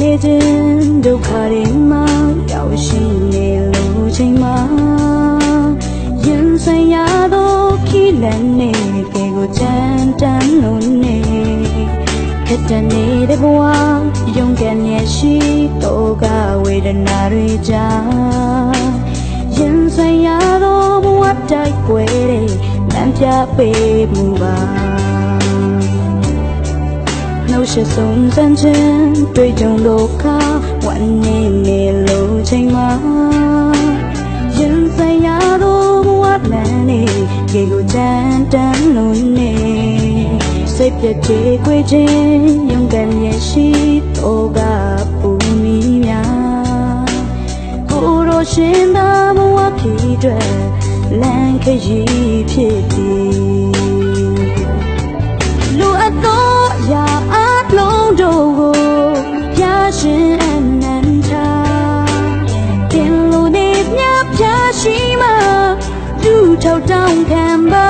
နေခြင်းဒုက္ခတွေမှာရောက်ရှိနေလို့ချိန်မှာရင်ဆိုင်ရသောခီးလန်းနေကေကိုကြမ်းတမ်းလို့နေခက်တနေတဲ့ဘဝရုန်းကန်ရရှိတော့ကဝေဒနာတွေကြားရင်ဆိုင်ရသောဘဝတိုက်ွယ်တဲ့လမ်းပြပေးမှုပါ နှုတ်ရှဆုံးစမ်းခြင်းတွေ့ကြုံလို့ခါဝန်နေနေလို့ချိန်မှာရင်ဆိုင်ရတော့ဘဝလမ်းနေကေကိုကြမ်းတမ်းလို့နေစိတ်ပြည့်ကြေခွေခြင်းယုံကန်ရရှိတော့ကပူမီများကိုယ်တော်ရှင်သာဘဝဖြစ်အတွက်လမ်းခရီးဖြစ်သည် တင်လူ